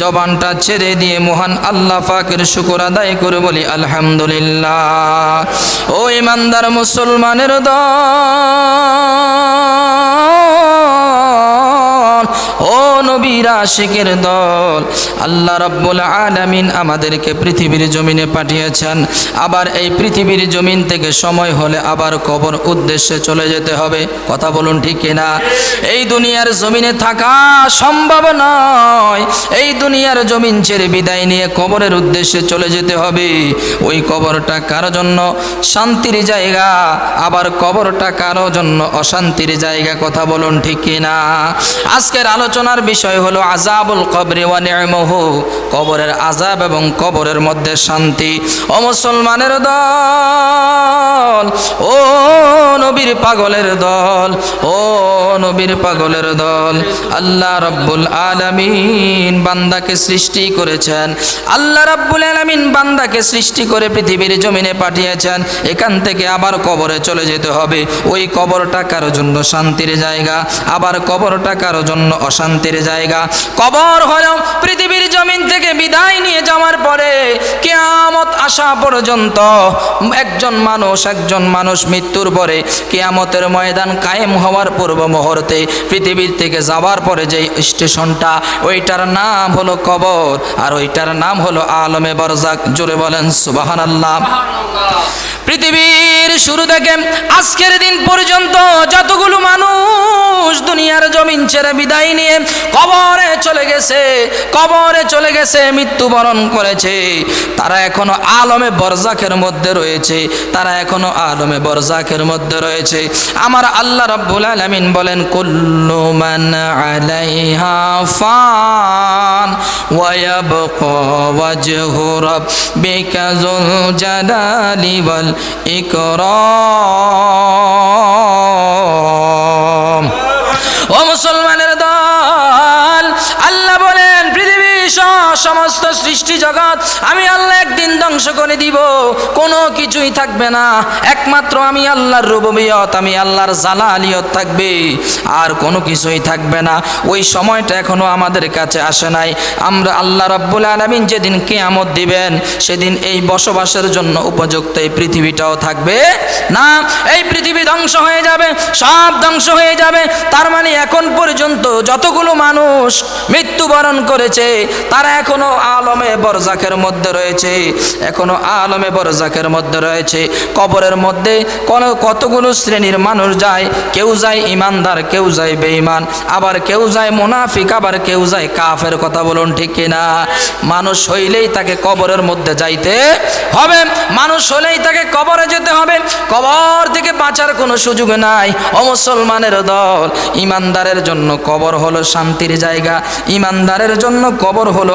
জবানটা ছেড়ে দিয়ে মহান আল্লাহ পাকের শুকর আদায় করে বলি, আলহামদুলিল্লাহ। ও ইমানদার মুসলমানের দল, ও নবীর আশিকের দল। আল্লাহ রাব্বুল আলামিন আমাদেরকে পৃথিবীর জমিনে পাঠিয়েছেন। আবার এই পৃথিবীর জমিন থেকে সময় হলে আবার কবর উদ্দেশ্যে চলে যেতে হবে। কথা বলুন ঠিক কিনা? এই দুনিয়ার জমিনে থাকা সম্ভব নয়। এই দুনিয়ার জমিন ছেড়ে বিদায় নিয়ে কবরের উদ্দেশ্যে চলে যেতে হবে। ওই কবরটা কারও জন্য? শান্তির জায়গা। আবার কবরটা কারও জন্য? অশান্তির জায়গা। কথা বলুন ঠিক কিনা? আজকের আলোচনার বিষয় হলো আজাবুল কবরে কবরের আজাব এবং কবরের মধ্যে শান্তি। ও মুসলমানের দল, ও নবীর পাগলের দল, ও নবীর পাগলের দল। আল্লাহ রব্বুল আলামিন বান্দাকে সৃষ্টি করেছেন। আল্লাহ রব্বুল আলামিন বান্দাকে সৃষ্টি করে পৃথিবীর জমিনে পাঠিয়েছেন। এখান থেকে আবার কবরে চলে যেতে হবে। ওই কবরটা কারও জন্য শান্তির জায়গা, আবার কবরটা কারও জন্য অশান্তির জায়গা কবর হলো পৃথিবীর জমিন থেকে বিদায় নিয়ে যাওয়ার পরে কেয়ামত আসা পর্যন্ত একজন মানুষ একজন মানুষ মৃত্যুর পরে কেয়ামতের ময়দান কায়েম হওয়ার পূর্ব মুহূর্তে পৃথিবীর থেকে যাওয়ার পরে যে স্টেশনটা, ওইটার নাম হলো কবর আর ওইটার নাম হলো আলমে বরজাক। জোরে বলেন সুবাহান আল্লাহ পৃথিবীর শুরু থেকে আজকের দিন পর্যন্ত যতগুলো মানুষ দুনিয়ার জমিন ছেড়ে বিদায় নিয়ে কবরে চলে গেছে, কবরে চলে গেছে, মৃত্যুবরণ করেছে। তারা এখনও আলমে বরজাকের মধ্যে রয়েছে, তারা এখনও আলমে বরজাকের মধ্যে রয়েছে। আমার আল্লাহ রাব্বুল আলামিন বলেন, কুল্লু মান আলাইহা ফান রাব্বিকা যুল জালালি ওয়াল ইকরাম। ও মুসলমানের দল সমস্ত সৃষ্টি জগৎ আমি আল্লাহ একদিন ধ্বংস করে দিব। কোনো কিছুই থাকবে না। একমাত্র আমি আল্লাহর রুববিয়ত, আমি আল্লাহর জালালিয়ত থাকবে। আর কোনো কিছুই থাকবে না। ওই সময়টা এখনও আমাদের কাছে আসে নাই। আমরা আল্লাহ রব্বুল আলমিন যেদিন কেয়ামত দিবেন, সেদিন এই বসবাসের জন্য উপযুক্ত এই পৃথিবীটাও থাকবে না। এই পৃথিবী ধ্বংস হয়ে যাবে, সব ধ্বংস হয়ে যাবে। তার মানে এখন পর্যন্ত যতগুলো মানুষ মৃত্যুবরণ করেছে, তারা এখনও আলমে বরজাকের মধ্যে রয়েছে, এখনও আলমে বরজাকের মধ্যে রয়েছে। কবরের মধ্যে কোন কতগুলো শ্রেণির মানুষ যায়, কেউ যায় ইমানদার, কেউ যায় বেঈমান, আবার কেউ যায় মুনাফিক, আবার কেউ যায় কাফের, কথা বলুন ঠিক কিনা? মানুষ হইলেই তাকে কবরের মধ্যে যাইতে হবে, মানুষ হলেই তাকে কবরে যেতে হবে। কবর থেকে বাঁচার কোনো সুযোগ নাই। ও মুসলমানের দল, ইমানদারের জন্য কবর হলো শান্তির জায়গা, ইমানদারের জন্য কবর হলো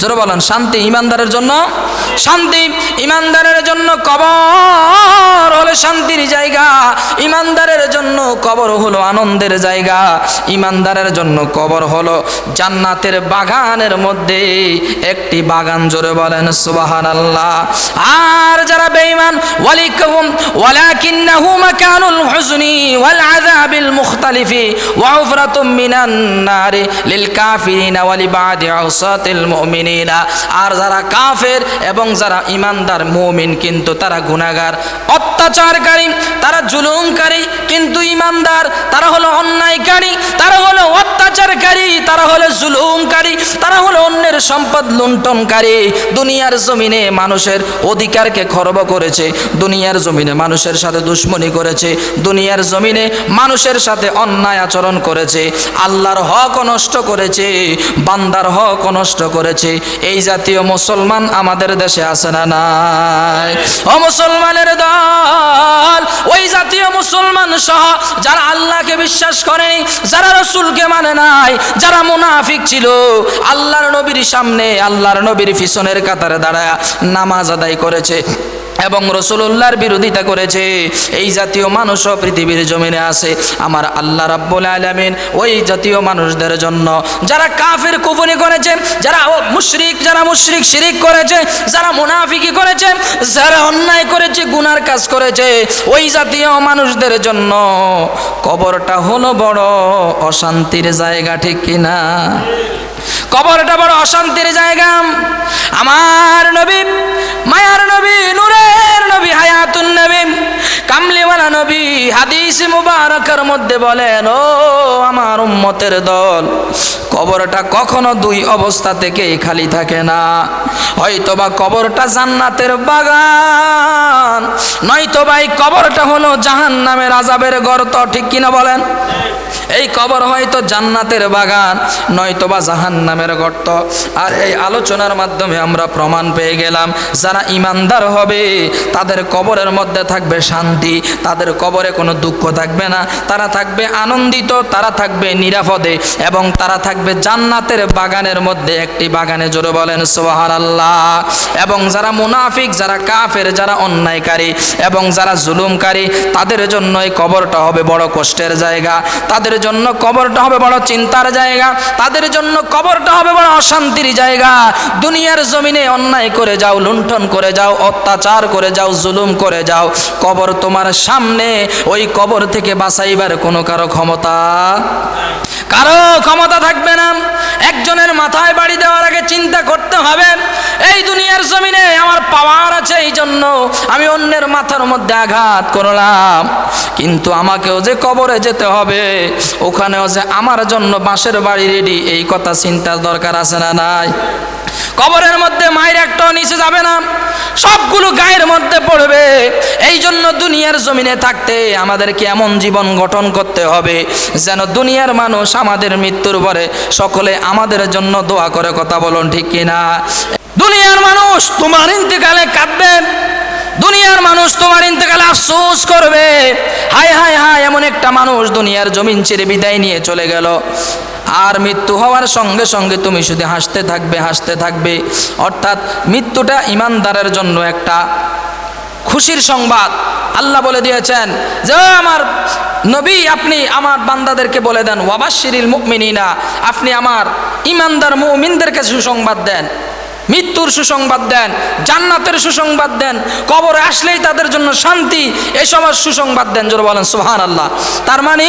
জোরে বলেন, শান্তি ইমানদারের জন্য, শান্তি ইমানদারের জন্য কবর হলো শান্তির জায়গা, ইমানদারের জন্য কবর হলো আনন্দের জায়গা, ইমানদারের জন্য কবর হলো জান্নাতের বাগানের মধ্যে একটি বাগান, জোরে বলেন সুবাহান আল্লাহ আর যারা বেঈমান, ওয়ালিকুম, ওয়ালাকিন্নাহু মাকানুল হুজনি ওয়াল আযাবিল মুখতালিফি, ওয়া উফরাতুম মিনান নারি লিল কাফিরিনা ওয়া লিবাদি আওসাতিল মুমিনিনা। আর যারা কাফের এবং যারা ইমানদার মুমিন কিন্তু তারা গুনাহগার, অত্যাচারকারী, তারা জুলুমকারী কিন্তু ইমানদার, তারা হলো অন্যায়কারী, তারা হলো অত্যাচারকারী, তারা হলো জুলুমকারী, তারা হলো অন্যের সম্পদ লুণ্ঠনকারী। দুনিয়ার জমিনে মানুষের অধিকারকে খর্ব করেছে, দুনিয়ার জমিনে মানুষের সাথে দুশ্মনী করেছে, দুনিয়ার জমিনে মানুষের সাথে অন্যায় আচরণ করেছে। আল্লাহর হক নষ্ট করেছে, বান্দার হক নষ্ট করেছে। এই জাতীয় মুসলমান আমাদের দেশে আছে না নাই? ও মুসলমানের দল, ওই জাতীয় মুসলমান সহ যারা আল্লাহকে বিশ্বাস করেনি, যারা রসুলকে মানে নাই, যারা মুনাফিক ছিল, আল্লাহর নবীর সামনে, আল্লাহর নবীর পিছনের কাতারে দাঁড়ায় নামাজ আদায় করেছে। এবং রসুল্লাহর বিরোধিতা করেছে। এই জাতীয় মানুষও পৃথিবীর জমিনে আছে। আমার আল্লাহ রাব্বুল আলামিন ওই জাতীয় মানুষদের জন্য যারা কাফের কুফরি করেছে, যারা মুশরিক যারা মুশরিক শিরিক করেছে, যারা মুনাফিকি করেছে, যারা অন্যায় করেছে, গুনার কাজ করেছে, ওই জাতীয় মানুষদের জন্য কবরটা হলো বড় অশান্তির জায়গা, ঠিক কিনা? কবরটা বড় অশান্তির জায়গা। আমার নবী, মায়ার নবী, নূরের নবী, হায়াতুন নবী, কামলিওয়ালা নবী, হাদিস মুবারকের মধ্যে বলেন, ও আমার উম্মতের দল, কবরটা কখনো দুই অবস্থা থেকেই খালি থাকে না। হয়তোবা কবরটা জান্নাতের বাগান, নয়তোবা এই কবরটা হলো জাহান্নামের আজাবের গর্ত, ঠিক কিনা বলেন? এই কবর হয়তো জান্নাতের বাগান, নয়তোবা জাহান্নামের গর্ত। আর এই আলোচনার মাধ্যমে আমরা প্রমাণ পেয়ে গেলাম, যারা ইমানদার হবে, তাদের কবরের মধ্যে থাকবে শান্তি, তাদের কবরে কোনো দুঃখ থাকবে না। তারা থাকবে আনন্দিত, তারা থাকবে নিরাপদে, এবং তারা থাকবে জান্নাতের বাগানের মধ্যে একটি বাগানে, জোরে বলেন সোহার আল্লাহ এবং যারা মুনাফিক, যারা কাফের, যারা অন্যায়কারী, এবং যারা জুলুমকারী, তাদের জন্য এই কবরটা হবে বড় কষ্টের জায়গা। তাদের জন্য কবরটা হবে বড় চিন্তার জায়গা। তাদের জন্য কবরটা হবে বড় অশান্তির জায়গা। দুনিয়ার জমিনে অন্যায় করে যাও, লুণ্ঠন করে যাও, অত্যাচার করে যাও, জুলুম করে যাও। কবর তোমার সামনে, ওই কবর থেকে বাঁচাইবার কোনো কারও ক্ষমতা কারও ক্ষমতা থাকবে না। একজনের মাথায় বাড়ি দেওয়ার আগে চিন্তা করতে হবে, এই দুনিয়ার জমিনে আমার পাওয়ার আছে এই জন্য আমি অন্যের মাথার মধ্যে আঘাত করলাম। কিন্তু আমাকেও যে কবরে যেতে হবে, ওখানেও যে আমার জন্য বাঁশের বাড়ি রেডি এই কথা চিন্তার দরকার আছে না নাই? কবরের মধ্যে মায়ের একটাও নিচে যাবে না? সবগুলো গায়ের মধ্যে পড়বে। এই জন্য দুনিয়ার জমিনে থাকতে আমাদেরকে এমন জীবন গঠন করতে হবে যেন দুনিয়ার মানুষ আমাদের মৃত্যুর পরে সকলে আমাদের জন্য দোয়া করে কথা বলুন ঠিক কিনা? দুনিয়ার মানুষ তোমার ইন্তেকালে কাঁদবে দুনিয়ার মানুষ তোমার ইন্তেকালে আফসোস করবে। হায় হায় হায়, এমন একটা মানুষ দুনিয়ার জমিন ছেড়ে বিদায় নিয়ে চলে গেল। আর মৃত্যু হওয়ার সঙ্গে সঙ্গে তুমি শুধু হাসতে থাকবে হাসতে থাকবে। অর্থাৎ মৃত্যুটা ইমানদারের জন্য একটা খুশির সংবাদ। আল্লাহ বলে দিয়েছেন, যে আমার নবী, আপনি আমার বান্দাদেরকে বলে দেন ওয়াবাশিরিল মুমিনিনা, আপনি আমার ইমানদার মুমিনদেরকে সুসংবাদ দেন। মৃত্যুর সুসংবাদ দেন, জান্নাতের সুসংবাদ দেন, কবর আসলেই তাদের জন্য শান্তি এসবের সুসংবাদ দেন, জোর বলেন সুহান আল্লাহ তার মানে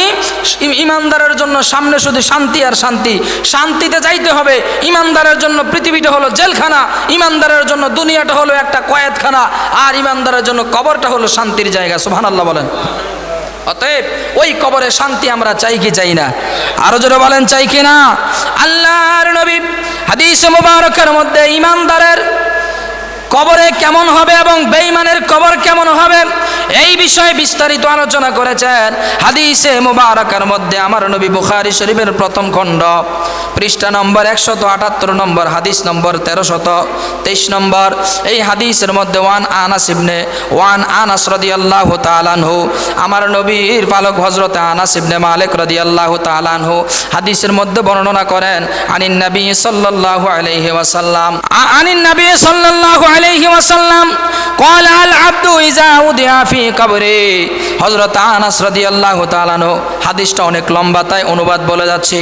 ইমানদারের জন্য সামনে শুধু শান্তি আর শান্তি। শান্তিতে যাইতে হবে, ইমানদারের জন্য পৃথিবীটা হলো জেলখানা, ইমানদারের জন্য দুনিয়াটা হলো একটা কয়েদখানা, আর ইমানদারের জন্য কবরটা হলো শান্তির জায়গা সুহান আল্লাহ বলেন। অতএব ওই কবরে শান্তি আমরা চাই কি চাই না? আরও জোরে বলেন, চাই কি না? আল্লাহর নবী হাদিস মুবারকের মধ্যে ইমানদারের কবরে কেমন হবে এবং বেঈমানের কবর কেমন হবে? এই বিষয়ে বিস্তারিত আলোচনা করেছেন হাদিসে মুবারকের মধ্যে আমার নবী বুখারী শরীফের প্রথম খণ্ড পৃষ্ঠা নম্বর একশত আটাত্তর নম্বর হাদিস নম্বর তেরোশত তেইশ নম্বর এই হাদিসের মধ্যে ওয়ান আনাস ইবনে ওয়ান আনাস রাদিয়াল্লাহু তাআলাহু আমার নবীর পালক হযরত আনাস ইবনে মালিক রাদিয়াল্লাহু তাআলাহু হাদিসের মধ্যে বর্ণনা করেন আনিন নবী সাল্লাল্লাহু আলাইহি ওয়াসাল্লাম আ- আনিন নবী সাল্লাল্লাহু আলাইহি ওয়াসাল্লাম قال العبد إذا وضع في কবরে। হজরত আনাস রাজি আল্লাহ তালানো হাদিসটা অনেক লম্বা, তাই অনুবাদ বলে যাচ্ছে।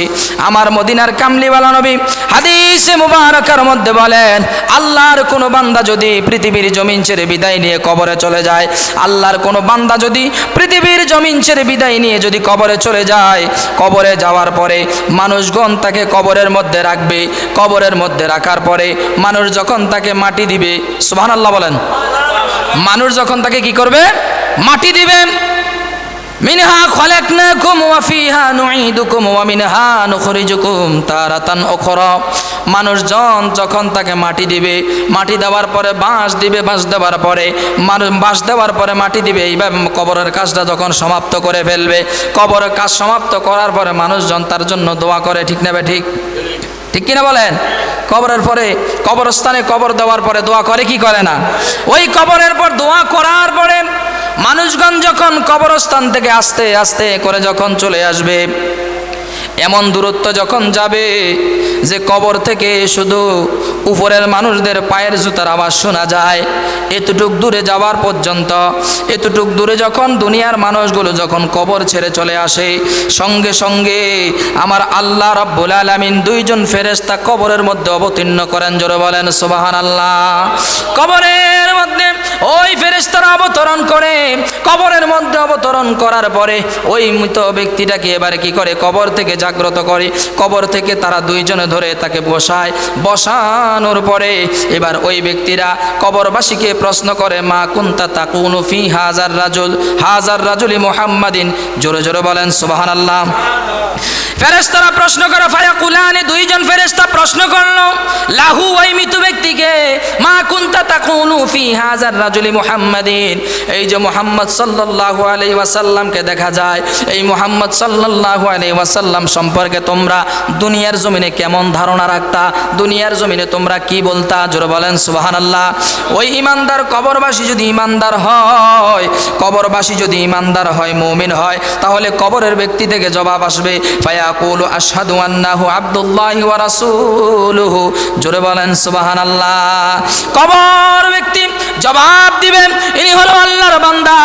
আমার মদিনার কামলিওয়ালা নবী হাদিসে মুবারকার মধ্যে বলেন, আল্লাহর কোনো বান্দা যদি পৃথিবীর জমিন ছেড়ে বিদায় নিয়ে কবরে চলে যায়, আল্লাহর কোনো বান্দা যদি পৃথিবীর জমিন ছেড়ে বিদায় নিয়ে যদি কবরে চলে যায়, কবরে যাওয়ার পরে মানুষগণ তাকে কবরের মধ্যে রাখবে। কবরের মধ্যে রাখার পরে মানুষ যখন তাকে মাটি দিবে, সুবহানাল্লাহ বলেন। মানুষ যখন তাকে কি করবে? মাটি দিবে মিনহা খলাকনাকুম ওয়া ফিহা নুঈদুকুম ওয়া মিনহা নুখরিজুকুম তারাতান উখরা। মানুষজন যখন তাকে মাটি দিবে, মাটি দেওয়ার পরে বাঁশ দিবে, বাঁশ দেওয়ার পরে মানুষ, বাঁশ দেওয়ার পরে মাটি দিবে এইভাবে কবরের কাজটা যখন সমাপ্ত করে ফেলবে, কবরের কাজ সমাপ্ত করার পরে মানুষজন তার জন্য দোয়া করে, ঠিক নেবে ঠিক? ঠিক কিনা বলেন? কবরের পরে, কবরস্থানে কবর দেওয়ার পরে দোয়া করে, কি করে না? ওই কবরের পর দোয়া করার পরে মানুষগণ যখন কবরস্থান থেকে আস্তে আস্তে করে যখন চলে আসবে এমন দূরত্ব যখন যাবে যে কবর থেকে শুধু উপরের মানুষদের পায়ের জুতার আওয়াজ শোনা যায়, এতটুক দূরে যাওয়ার পর্যন্ত, এতটুক দূরে যখন দুনিয়ার মানুষগুলো যখন কবর ছেড়ে চলে আসে, সঙ্গে সঙ্গে আমার আল্লাহ রব্বুল আলমিন দুইজন ফেরেস্তা কবরের মধ্যে অবতীর্ণ করেন, জোরে বলেন সুবাহান আল্লাহ কবরের মধ্যে ওই ফেরেস্তারা অবতরণ করে, কবরের মধ্যে অবতরণ করার পরে ওই মৃত ব্যক্তিটাকে এবারে কি করে কবর থেকে জাগ্রত করে, কবর থেকে তারা দুইজনে ধরে তাকে বসায়। বসানোর পরে এবার ওই ব্যক্তিরা কবরবাসীকে প্রশ্ন করে, মা কুন্তা তাকুনু ফি হাজার রাজুল? হাজার রাজুলি মোহাম্মদিন জোরে জোরে বলেন সুবাহান আল্লাহ ফেরেস্তারা প্রশ্ন করে, ফায়া কুলানি? দুইজন ফেরেস্তা প্রশ্ন করল, লাহু ওই মৃত ব্যক্তিকে? মা কুন্তা তাকুনু ফি হাজার রাজুলি মুহাম্মাদিন? এই যে মুহাম্মদ সাল্লাল্লাহু আলাইহি ওয়াসাল্লামকে দেখা যায়, এই মুহাম্মদ সাল্লাল্লাহু আলাইহি ওয়াসাল্লাম সম্পর্কে তোমরা দুনিয়ার জমিনে কেমন ধারণা রাখতা? দুনিয়ার জমিনে তোমরা কি বলতা? জোরে বলেন, সুবহানাল্লাহ। ওই ইমানদার কবরবাসী যদি ইমানদার হয়, কবরবাসী যদি ইমানদার হয়, মুমিন হয়, তাহলে কবরের ব্যক্তি থেকে জবাব আসবে, ফায়াকুলু আশহাদু আন্নাহু ওয়া রাসূলুহু। বলেন, সুবহানাল্লাহ। কবর ব্যক্তি জবাব দিবেন ইনি হলো আল্লাহর বান্দা,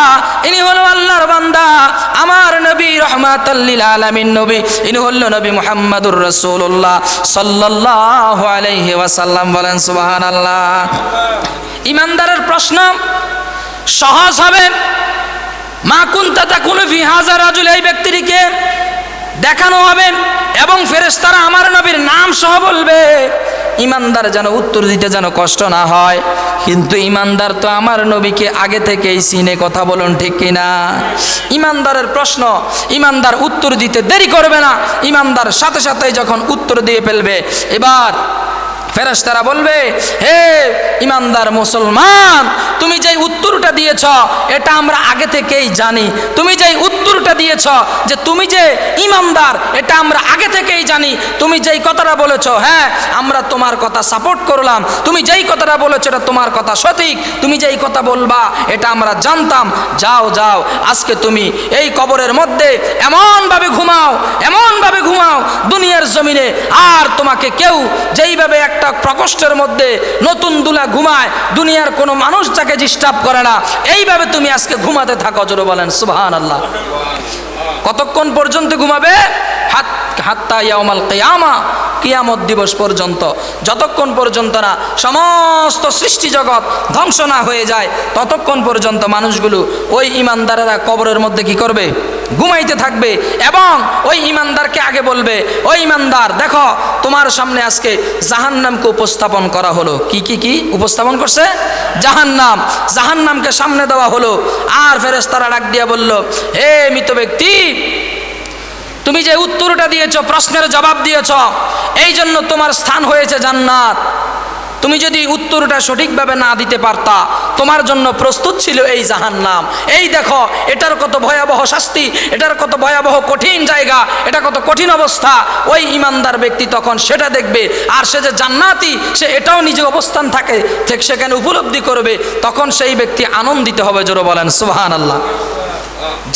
ইনি হলো আল্লাহর বান্দা, আমার নবী রহমাতাল্লিল আলামিন নবী, ইনি হলো নবী মুহাম্মাদুর রাসূলুল্লাহ সাল্লাল্লাহু আলাইহি ওয়াসাল্লাম বলেন, সুবহানাল্লাহ। ইমানদারের প্রশ্ন, সহজ হবে? মা কুন্তা তাকুনু ফি হাজার রাজুল, এই ব্যক্তিটিকে দেখানো হবে এবং ফেরেশতারা আমার নবীর নাম সহ বলবে। ইমানদার যেন উত্তর দিতে যেন কষ্ট না হয়। কিন্তু ইমানদার তো আমার নবীকে আগে থেকেই সিনে কথা বলুন ঠিক কিনা? ইমানদারের প্রশ্ন, ইমানদার উত্তর দিতে দেরি করবে না। ইমানদার সাথে সাথে যখন উত্তর দিয়ে ফেলবে, এবার ফেরেশতারা বলবে, হে ইমানদার মুসলমান, তুমি যেই উত্তরটা দিয়েছ, এটা আমরা আগে থেকেই জানি। তুমি যেই উত্তরটা দিয়েছ যে তুমি যে ইমানদার, এটা আমরা আগে থেকেই জানি। তুমি যেই কথাটা বলেছ হ্যাঁ আমরা তোমার কথা সাপোর্ট করলাম। তুমি যেই কথাটা বলেছ, এটা তোমার কথা সঠিক। তুমি যেই কথা বলবা, এটা আমরা জানতাম। যাও যাও, আজকে তুমি এই কবরের মধ্যে এমনভাবে ঘুমাও এমনভাবে ঘুমাও, দুনিয়ার জমিনে আর তোমাকে কেউ যেইভাবে একটা প্রকোষ্ঠের মধ্যে নতুন দুলা ঘুমায়, দুনিয়ার কোনো মানুষ যাকে ডিস্টার্ব করে না। এইভাবে তুমি আজকে ঘুমাতে থাকো, জোরে বলেন সুবহান আল্লাহ কতক্ষণ পর্যন্ত ঘুমাবে? হাত হাত্তা ইয়ামাল কেয়ামা। কিয়ামত দিবস পর্যন্ত, যতক্ষণ পর্যন্ত না সমস্ত সৃষ্টি জগৎ ধ্বংস না হয়ে যায়, ততক্ষণ পর্যন্ত মানুষগুলো ওই ইমানদারেরা কবরের মধ্যে কি করবে? ঘুমাইতে থাকবে এবং ওই ইমানদারকে আগে বলবে, ওই ইমানদার, দেখো, তোমার সামনে আজকে জাহান্নামকে উপস্থাপন করা হলো। কি কি কি? উপস্থাপন করছে? জাহান্নাম। জাহান্নামকে সামনে দেওয়া হলো। আর ফেরেশতারা ডাক দিয়া বলল, হে মৃত ব্যক্তি তুমি যে উত্তরটা দিয়েছ, প্রশ্নের জবাব দিয়েছ এই জন্য তোমার স্থান হয়েছে জান্নাত। তুমি যদি উত্তরটা সঠিকভাবে না দিতে পারতা, তোমার জন্য প্রস্তুত ছিল এই জাহান্নাম। এই দেখো, এটার কত ভয়াবহ শাস্তি, এটার কত ভয়াবহ কঠিন জায়গা, এটা কত কঠিন অবস্থা। ওই ইমানদার ব্যক্তি তখন সেটা দেখবে, আর সে যে জান্নাতি, সে এটাও নিজে অবস্থান থাকে, ঠিক সেখানে উপলব্ধি করবে, তখন সেই ব্যক্তি আনন্দিত হবে, জোরে বলেন সুবাহান আল্লাহ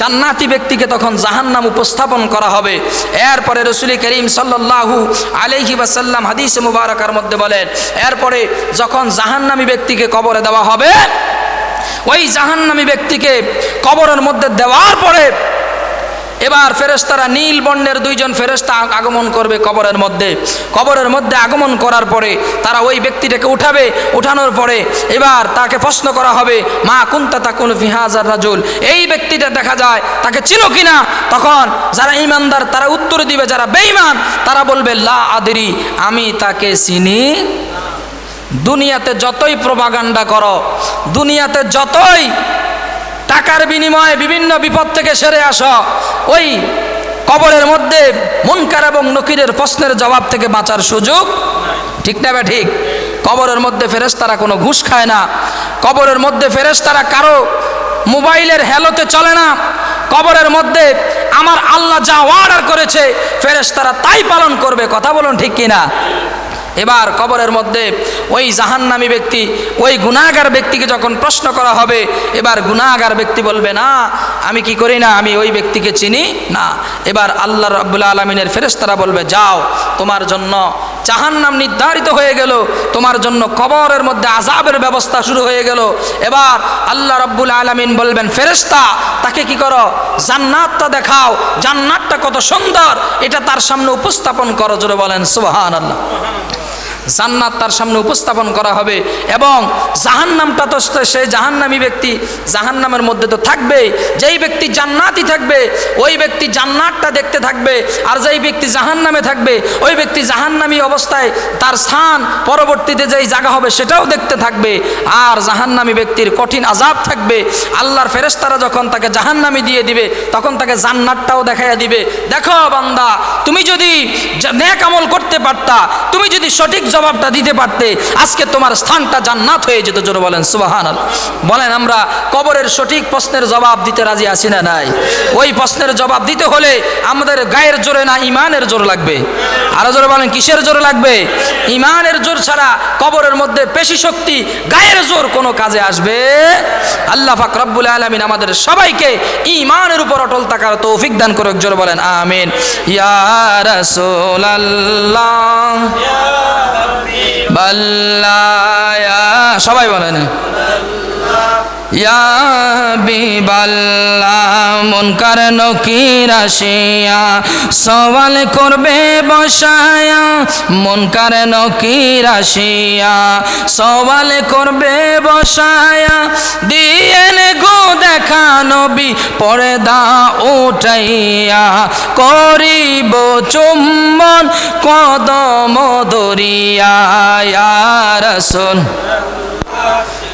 জান্নাতি ব্যক্তিকে তখন জাহান্নাম উপস্থাপন করা হবে। এরপরে রসুল করিম সাল্লাল্লাহু আলহি বাসাল্লাম হাদিস মুবারকার মধ্যে বলেন, এরপরে যখন জাহান্নামী ব্যক্তিকে কবরে দেওয়া হবে, ওই জাহান্নামি ব্যক্তিকে কবরের মধ্যে দেওয়ার পরে এবার ফেরেশতারা নীল বর্ণের দুইজন ফেরেশতা আগমন করবে কবরের মধ্যে। কবরের মধ্যে আগমন করার পরে তারা ওই ব্যক্তিটাকে উঠাবে। উঠানোর পরে এবার তাকে প্রশ্ন করা হবে, মা কুন্তা তাকুন ফিহাজার রাজুল? এই ব্যক্তিটা দেখা যায় তাকে চিনো কিনা? তখন যারা ইমানদার তারা উত্তর দিবে, যারা বেঈমান তারা বলবে, লা আদরি, আমি তাকে চিনি। দুনিয়াতে যতই প্রবাগান্ডা করো, দুনিয়াতে যতই টাকার বিনিময়ে বিভিন্ন বিপদ থেকে সেরে আসো। ওই কবরের মধ্যে মুনকার এবং নকিরের প্রশ্নের জবাব থেকে বাঁচার সুযোগ ঠিক না ঠিক? কবরের মধ্যে ফেরেশতারা কোনো ঘুষ খায় না। কবরের মধ্যে ফেরেশতারা কারও মোবাইলের হেলোতে চলে না। কবরের মধ্যে আমার আল্লাহ যা অর্ডার করেছে, ফেরেশতারা তাই পালন করবে, কথা বলুন ঠিক কিনা? এবার কবরের মধ্যে ওই জাহান্নামী ব্যক্তি, ওই গুণাগার ব্যক্তিকে যখন প্রশ্ন করা হবে, এবার গুণাগার ব্যক্তি বলবে, না, আমি কি করি না? আমি ওই ব্যক্তিকে চিনি না। এবার আল্লাহ রাব্বুল আলমিনের ফেরেশতারা বলবে, যাও, তোমার জন্য জাহান্নাম নির্ধারিত হয়ে গেল, তোমার জন্য কবরের মধ্যে আজাবের ব্যবস্থা শুরু হয়ে গেল। এবার আল্লাহ রাব্বুল আলমিন বলবেন, ফেরেশতা, তাকে কি করো? জান্নাতটা দেখাও, জান্নাতটা কত সুন্দর, এটা তার সামনে উপস্থাপন করো। জোরে বলেন সুবহান আল্লাহ জান্নাত তার সামনে উপস্থাপন করা হবে এবং জাহান্নামটা তো সেই জাহান্নামী ব্যক্তি জাহান্নামের মধ্যে তো থাকবেই যেই ব্যক্তি জান্নাতই থাকবে, ওই ব্যক্তি জান্নাতটা দেখতে থাকবে। আর যেই ব্যক্তি জাহান্নামে থাকবে, ওই ব্যক্তি জাহান্নামী অবস্থায় তার স্থান পরবর্তীতে যেই জায়গা হবে সেটাও দেখতে থাকবে। আর জাহান্নামী ব্যক্তির কঠিন আজাব থাকবে। আল্লাহর ফেরেস্তারা যখন তাকে জাহান্নামী দিয়ে দিবে, তখন তাকে জান্নাতটাও দেখাইয়া দিবে। দেখো বান্দা, তুমি যদি নেক আমল করতে পারতা, তুমি যদি সঠিক জবাবটা দিতে পারতে, আজকে তোমার স্থানটা জান্নাত হয়ে যেত, জোরে বলেন সুবাহান বলেন, আমরা কবরের সঠিক প্রশ্নের জবাব দিতে রাজি আছি না নাই? ওই প্রশ্নের জবাব দিতে হলে আমাদের গায়ের জোরে না ইমানের জোর লাগবে? আরও জোরে বলেন, কিসের জোর লাগবে? ইমানের জোর ছাড়া কবরের মধ্যে পেশি শক্তি গায়ের জোর কোনো কাজে আসবে? আল্লাহ পাক রব্বুল আলমিন আমাদের সবাইকে ইমানের উপর অটল থাকার তৌফিক দান করে জোরে বলেন, আমিন। ইয়া রাসূলুল্লাহ। বাল্লায়া সবাই বলেন। মনকার নকির আসিয়া, সওয়াল করবে বসায়া মনকার নকির আসিয়া, সওয়াল করবে বসায়া, দিয়েন গো দেখা নবী পরে দা উঠাইয়া, করিব চুম্বন কদম দরিয়া রসুল।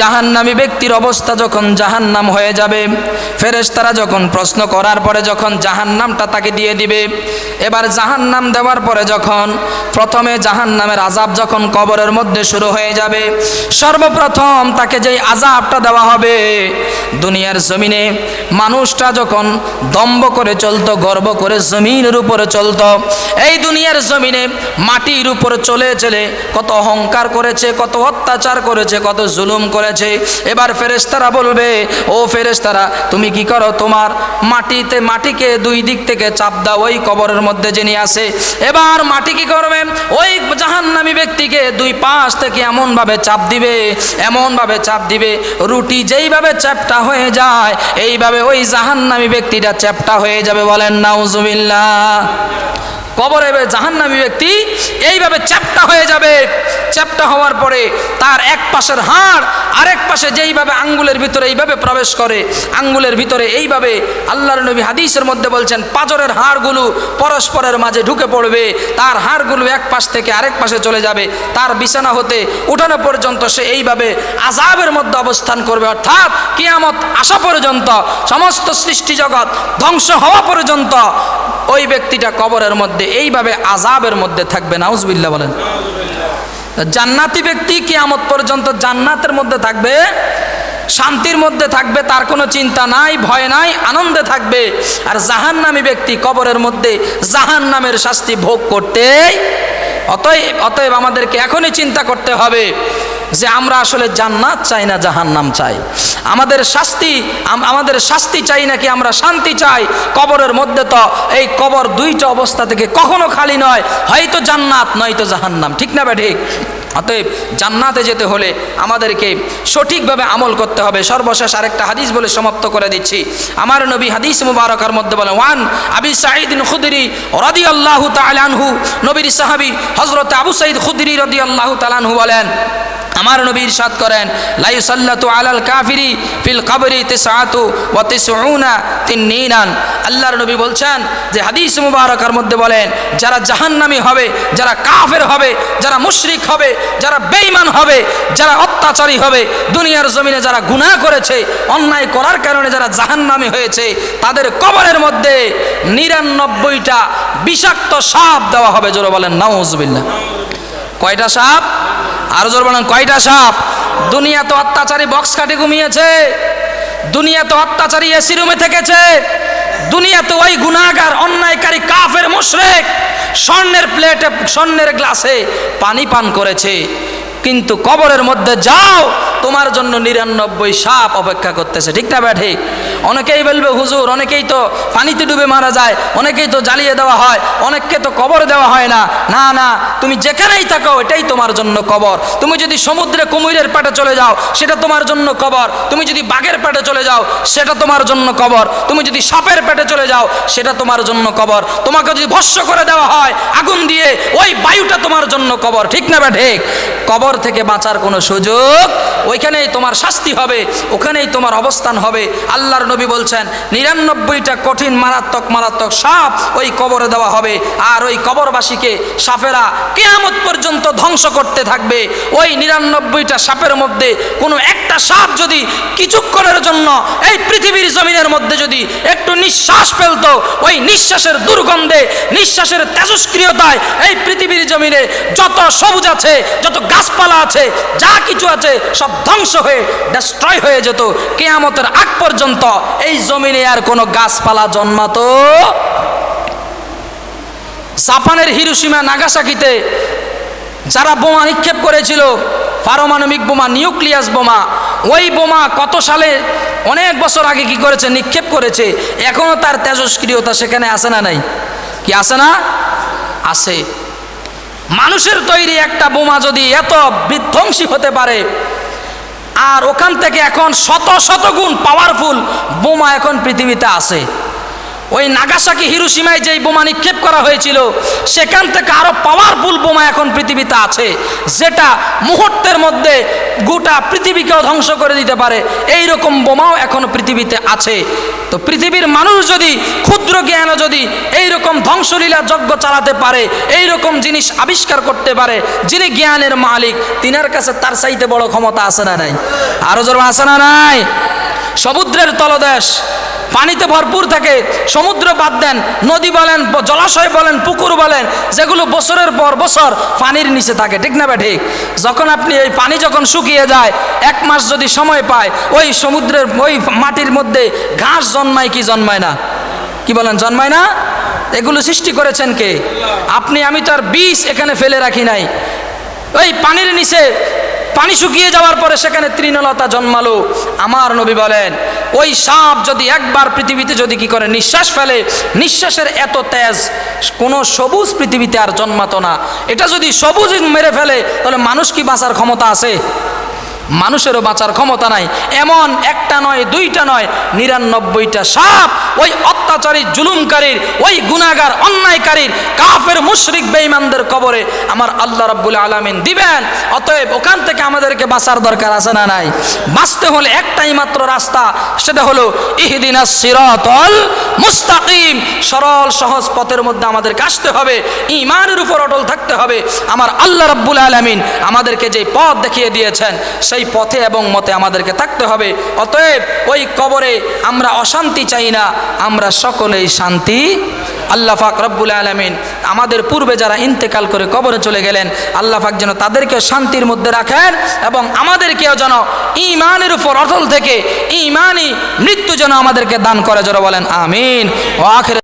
জাহান্নামী ব্যক্তির অবস্থা যখন জাহান্নাম হয়ে যাবে, ফেরেশতারা যখন প্রশ্ন করার পরে যখন জাহান্নামটা তাকে দিয়ে দিবে, এবার জাহান্নাম দেওয়ার পরে যখন প্রথমে জাহান্নামের আজাব যখন কবরের মধ্যে শুরু হয়ে যাবে, সর্বপ্রথম তাকে যেই আজাবটা দেওয়া হবে, দুনিয়ার জমিনে মানুষটা যখন দম্ব করে চলতো, গর্ব করে জমিনের উপরে চলতো, এই দুনিয়ার জমিনে মাটির উপরে চলে চলে কত অহংকার করেছে, কত অত্যাচার করেছে, কত জুলুম করেছে এবার ফেরেশতারা বলবে, ও ফেরেশতারা, তুমি কি করো? তোমার মাটিতে, মাটিকে দুই দিক থেকে চাপ দাও, ওই কবরের মধ্যে যিনি আসে এবার মাটি কি করবে? ওই জাহান্নামী ব্যক্তিকে দুই পাশ থেকে এমনভাবে চাপ দিবে, এমনভাবে চাপ দিবে, রুটি যেইভাবে চ্যাপটা হয়ে যায়, এইভাবে ওই জাহান্নামী ব্যক্তিটা চ্যাপটা হয়ে যাবে বলেন, নাউজুবিল্লাহ। কবরে জাহান্নামী ব্যক্তি এইভাবে চ্যাপটা হয়ে যাবে। চ্যাপটা হওয়ার পরে তার এক পাশের হাড়, আরেক পাশে যেইভাবে আঙ্গুলের ভিতরে এইভাবে প্রবেশ করে, আঙ্গুলের ভিতরে এইভাবে আল্লাহর নবী হাদিসের মধ্যে বলছেন, পাজরের হাড়গুলো পরস্পরের মাঝে ঢুকে পড়বে, তার হাড়গুলো এক পাশ থেকে আরেক পাশে চলে যাবে, তার বিছানা হতে উঠানো পর্যন্ত সে এইভাবে আজাবের মধ্যে অবস্থান করবে। অর্থাৎ কিয়ামত আসা পর্যন্ত, সমস্ত সৃষ্টি জগৎ ধ্বংস হওয়া পর্যন্ত ওই ব্যক্তিটা কবরের মধ্যে এইভাবে আজাবের মধ্যে থাকবে নাউজবিল্লা বলেন। জান্নাতি ব্যক্তি কিয়ামত পর্যন্ত জান্নাতের মধ্যে থাকবে, শান্তির মধ্যে থাকবে, তার কোনো চিন্তা নাই, ভয় নাই, আনন্দে থাকবে। আর জাহান্নামী ব্যক্তি কবরের মধ্যে জাহান্নামের শাস্তি ভোগ করতে অতএব অতএব আমাদেরকে এখনই চিন্তা করতে হবে। যে আমরা আসলে জান্নাত চাই না জাহান্নাম চাই। আমাদের শাস্তি আমাদের শাস্তি চাই নাকি আমরা শান্তি চাই? কবরের মধ্যে তো এই কবর দুইটা অবস্থা থেকে কখনো খালি নয়, হয়তো জান্নাত, নয়তো জাহান্নাম। ঠিক না বে ঠিক? অতএব জান্নাতে যেতে হলে আমাদেরকে সঠিকভাবে আমল করতে হবে। সর্বশেষ আরেকটা হাদিস বলে সমাপ্ত করে দিচ্ছি। আমার নবী হাদিস মুবারকার মধ্যে বলে ওয়ান আবি সাঈদিন খুদরি রদি আল্লাহ তালানহু নবীর সাহাবি হজরত আবু সাঈদ খুদরি রদি আল্লাহ তালানহু বলেন, আমার নবী ইরশাদ করেন লাই সাল্লাতু আলাল কাফিরি ফিল কবরি তিসআতু ওয়া তিসউনা তিননিনান। আল্লাহর নবী বলছেন যে হাদিস মুবারকার মধ্যে বলেন, যারা জাহান্নামী হবে, যারা কাফের হবে, যারা মুশরিক হবে যারা বেঈমান হবে, যারা অত্যাচারী হবে, দুনিয়ার জমিনে যারা গুনাহ করেছে, অন্যায় করার কারণে যারা জাহান্নামী হয়েছে, তাদের কবরের মধ্যে নিরানব্বইটা বিষাক্ত সাপ দেওয়া হবে। জোরে বলেন, নাউজুবিল্লাহ। কয়টা সাপ? আর জোর বলেন, কয়টা সাপ? দুনিয়া তো অত্যাচারী বক্স কাটে ঘুমিয়েছে, দুনিয়া তো অত্যাচারী এসি রুমে থেকেছে দুনিয়াতে ওই গুণাগার অন্যায়কারী কাফের মুশরেক স্বর্ণের প্লেটে, স্বর্ণের গ্লাসে পানি পান করেছে। কিন্তু কবরের মধ্যে যাও তোমার জন্য নিরানব্বই সাপ অপেক্ষা করতেছে, ঠিক না ব্যাঠি অনেকেই বলবে, হুজুর, অনেকেই তো পানিতে ডুবে মারা যায়, অনেকেই তো জ্বালিয়ে দেওয়া হয়, অনেককে তো কবর দেওয়া হয় না। না না, তুমি যেখানেই থাকো, এটাই তোমার জন্য কবর। তুমি যদি সমুদ্রে কুমিরের পেটে চলে যাও, সেটা তোমার জন্য কবর। তুমি যদি বাঘের পেটে চলে যাও, সেটা তোমার জন্য কবর। তুমি যদি সাপের পেটে চলে যাও, সেটা তোমার জন্য কবর। তোমাকে যদি ভস্য করে দেওয়া হয়, আগুন দিয়ে, ওই বায়ুটা তোমার জন্য কবর, ঠিক না ঠিক। কবর থেকে বাঁচার কোনো সুযোগ ওইখানেই তোমার শাস্তি হবে, ওখানেই তোমার অবস্থান হবে। আল্লাহর নবী বলছেন, নিরানব্বইটা কঠিন মারাত্মক মারাত্মক সাপ ওই কবরে দেওয়া হবে। আর ওই কবরবাসীকে সাপেরা কেয়ামত পর্যন্ত ধ্বংস করতে থাকবে। ওই নিরানব্বইটা সাপের মধ্যে কোনো একটা সাপ যদি কিছুক্ষণের জন্য এই পৃথিবীর জমিনের মধ্যে যদি একটু নিঃশ্বাস ফেলতো, ওই নিঃশ্বাসের দুর্গন্ধে, নিঃশ্বাসের তেজস্ক্রিয়তায় এই পৃথিবীর জমিনে যত সবুজ আছে, যত গাছপালা আছে, যা কিছু আছে, সব ধ্বংস হয়ে ডেস্ট্রয় হয়ে যেত। কেয়ামতের আগ পর্যন্ত এই জমিনে আর কোনো গাছপালা জন্মাতো? জাপানের হিরোসীমা নাগাসাকিতে যারা বোমা নিক্ষেপ করেছিল, পারমাণবিক বোমা, নিউক্লিয়াস বোমা, ওই বোমা কত সালে, অনেক বছর আগে কি করেছে, নিক্ষেপ করেছে এখনও তার তেজস্ক্রিয়তা সেখানে আসে না নাই? কি আসে না? আসে মানুষের তৈরি একটা বোমা যদি এত বিধ্বংসী হতে পারে, আর ওখান থেকে এখন শত শত গুণ পাওয়ারফুল বোমা এখন পৃথিবীতে আছে। ওই নাগাসাকি হিরুসীমায় যেই বোমা নিক্ষেপ করা হয়েছিল, সেখান থেকে আরও পাওয়ারফুল বোমা এখন পৃথিবীতে আছে, যেটা মুহূর্তের মধ্যে গোটা পৃথিবীকেও ধ্বংস করে দিতে পারে। এই রকম বোমাও এখন পৃথিবীতে আছে। তো পৃথিবীর মানুষ যদি, ক্ষুদ্র জ্ঞানও যদি এই রকম ধ্বংসলীলা যজ্ঞ চালাতে পারে এই রকম জিনিস আবিষ্কার করতে পারে, যিনি জ্ঞানের মালিক, তিনার কাছে তার চাইতে বড় ক্ষমতা আছে না নাই? আরও জোর আছে না নাই? সমুদ্রের তলদেশ পানিতে ভরপুর থাকে সমুদ্র বাদ দেন, নদী বলেন, জলাশয় বলেন, পুকুর বলেন, যেগুলো বছরের পর বছর পানির নিচে থাকে, ঠিক না ঠিক যখন আপনি এই পানি যখন শুকিয়ে যায়, এক মাস যদি সময় পায়, ওই সমুদ্রের, ওই মাটির মধ্যে ঘাস জন্মায় কি জন্মায় না? কি বলেন, জন্মায় না? এগুলো সৃষ্টি করেছেন কে? আপনি, আমি তার বিষ এখানে ফেলে রাখি নাই। ওই পানির নিচে পানি শুকিয়ে যাওয়ার পরে সেখানে তৃণলতা জন্মালো। আমার নবী বলেন, ওই সাপ যদি একবার পৃথিবীতে যদি কি করে নিঃশ্বাস ফেলে, নিঃশ্বাসের এত তেজ, কোনো সবুজ পৃথিবীতে আর জন্মাতো না। এটা যদি সবুজ মেরে ফেলে, তাহলে মানুষ কি বাঁচার ক্ষমতা আছে? মানুষেরও বাঁচার ক্ষমতা নাই। এমন একটা নয়, দুইটা নয়, নিরানব্বইটা সাপ, ওই অত্যাচারী জুলুমকারীর, ওই গুণাগার অন্যায়কারীর, কাফের, মুশরিক, বেঈমানদের কবরে আমার আল্লাহ রাব্বুল আলামিন দিবেন। অতএব ওখান থেকে আমাদেরকে বাঁচার দরকার আছে না নাই? বাঁচতে হলে একটাই মাত্র রাস্তা, সেটা হলো ইহদিনা সিরাতল মুস্তাকিম। সরল, সহজ পথের মধ্যে আমাদেরকে আসতে হবে ইমানের উপর অটল থাকতে হবে। আমার আল্লাহ রাব্বুল আলামিন আমাদেরকে যে পথ দেখিয়ে দিয়েছেন সেই পথে এবং মতে আমাদেরকে থাকতে হবে। অতএব ওই কবরে আমরা অশান্তি চাই না, আমরা সকলেই শান্তি। আল্লাহ পাক রব্বুল আলমিন আমাদের পূর্বে যারা ইন্তেকাল করে কবরে চলে গেলেন, আল্লাহ পাক যেন তাদেরকেও শান্তির মধ্যে রাখেন এবং আমাদেরকেও যেন ইমানের উপর অটল থেকে ইমানই মৃত্যু যেন আমাদেরকে দান করে যেন বলেন আমিন। ও আখের